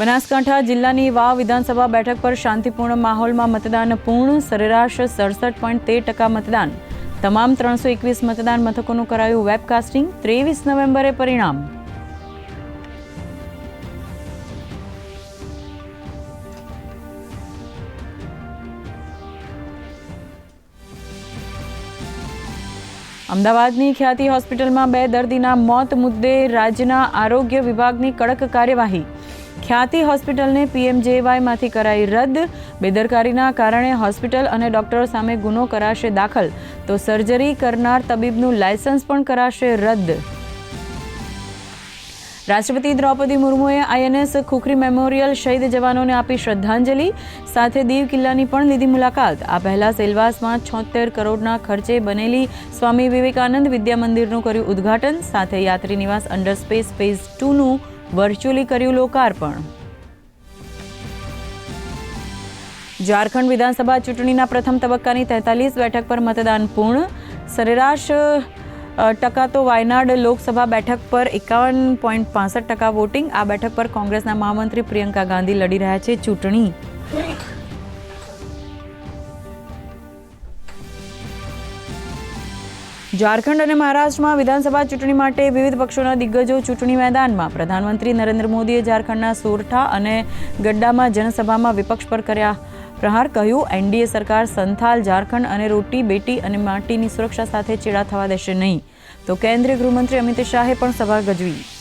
બનાસકાંઠા જિલ્લાની વાવ વિધાનસભા બેઠક પર શાંતિપૂર્ણ માહોલમાં મતદાન પૂર્ણ, સરેરાશ સડસઠ પોઈન્ટ તેર ટકા મતદાન. તમામ ત્રણસો એકવીસ મતદાન મથકોનું કરાયું વેબકાસ્ટિંગ, ત્રેવીસ નવેમ્બરે પરિણામ. અમદાવાદની ખ્યાતિ હોસ્પિટલમાં બે દર્દીના મોત મુદ્દે રાજ્યના આરોગ્ય વિભાગની કડક કાર્યવાહી. ખ્યાતિ હોસ્પિટલને પીએમજેવાયમાંથી કરાઈ રદ. બેદરકારીના કારણે હોસ્પિટલ અને ડોક્ટરો સામે ગુનો કરાશે દાખલ. તો સર્જરી કરનાર તબીબનું લાયસન્સ પણ કરાશે રદ. રાષ્ટ્રપતિ દ્રૌપદી મુર્મુએ આઈએનએસ ખુખરી મેમોરિયલ શહીદ જવાનોને આપી શ્રદ્ધાંજલિ. સાથે દીવ કિલ્લાની પણ લીધી મુલાકાત. આ પહેલા સેલવાસમાં છોતેર કરોડના ખર્ચે બનેલી સ્વામી વિવેકાનંદ વિદ્યા મંદિરનું કર્યું ઉદ્ઘાટન. સાથે યાત્રી નિવાસ અંડરસ્પેસ ફેઝ ટુનું વર્ચ્યુઅલી કર્યું લોકાર્પણ. ઝારખંડ વિધાનસભા ચૂંટણીના પ્રથમ તબક્કાની તેતાલીસ બેઠક પર મતદાન પૂર્ણ. સરેરાશ ટકા તો વાયનાડ લોકસભા બેઠક પર એકાવન પોઈન્ટ પાસઠ ટકા વોટિંગ. આ બેઠક પર કોંગ્રેસના મહામંત્રી પ્રિયંકા ગાંધી લડી રહ્યા છે ચૂંટણી. ઝારખંડ અને મહારાષ્ટ્રમાં વિધાનસભા ચૂંટણી માટે વિવિધ પક્ષોના દિગ્ગજો ચૂંટણી મેદાનમાં પ્રધાનમંત્રી નરેન્દ્ર મોદીએ ઝારખંડના સોરઠા અને ગડ્ડામાં જનસભામાં વિપક્ષ પર કર્યા પ્રહાર, કહ્યું, એનડીએ સરકાર સંથાલ, ઝારખંડ અને રોટી, બેટી અને માટીની સુરક્ષા સાથે ચેડા થવા દેશે નહીં. તો કેન્દ્રીય ગૃહમંત્રી અમિત શાહે પણ સભા ગજવી.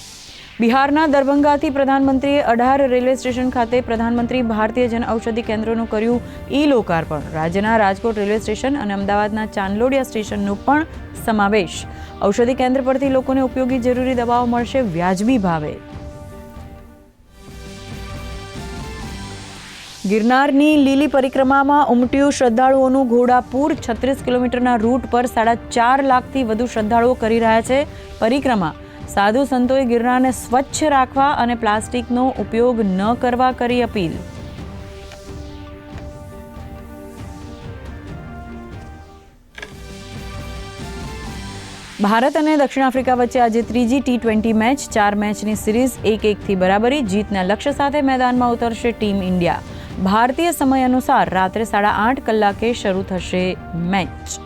બિહારના દરભંગાથી પ્રધાનમંત્રીએ અઢાર રેલવે સ્ટેશન ખાતે પ્રધાનમંત્રી ભારતીય જન ઔષધિ કેન્દ્રોનું કર્યું ઈ લોકાર્પણ રાજ્યના રાજકોટ રેલવે સ્ટેશન અને અમદાવાદના ચાંદલોડિયા સ્ટેશનનો પણ સમાવેશ. ઔષધિ કેન્દ્ર પરથી લોકોને ઉપયોગી જરૂરી દવાઓ મળશે વ્યાજબી ભાવે. ગિરનારની લીલી પરિક્રમામાં ઉમટ્યું શ્રદ્ધાળુઓનું ઘોડાપુર છત્રીસ કિલોમીટરના રૂટ પર સાડા ચાર લાખથી વધુ શ્રદ્ધાળુઓ કરી રહ્યા છે પરિક્રમા. સાધુ સંતોએ ગિરનારને સ્વચ્છ રાખવા અને પ્લાસ્ટિકનો ઉપયોગ ન કરવા કરી અપીલ. ભારત અને દક્ષિણ આફ્રિકા વચ્ચે આજે ત્રીજી ટી ટ્વેન્ટી મેચ, ચાર મેચની સિરીઝ એક એકથી બરાબરી જીતના લક્ષ્ય સાથે મેદાનમાં ઉતરશે ટીમ ઇન્ડિયા. ભારતીય સમય અનુસાર રાત્રે સાડા આઠ કલાકે શરૂ થશે મેચ.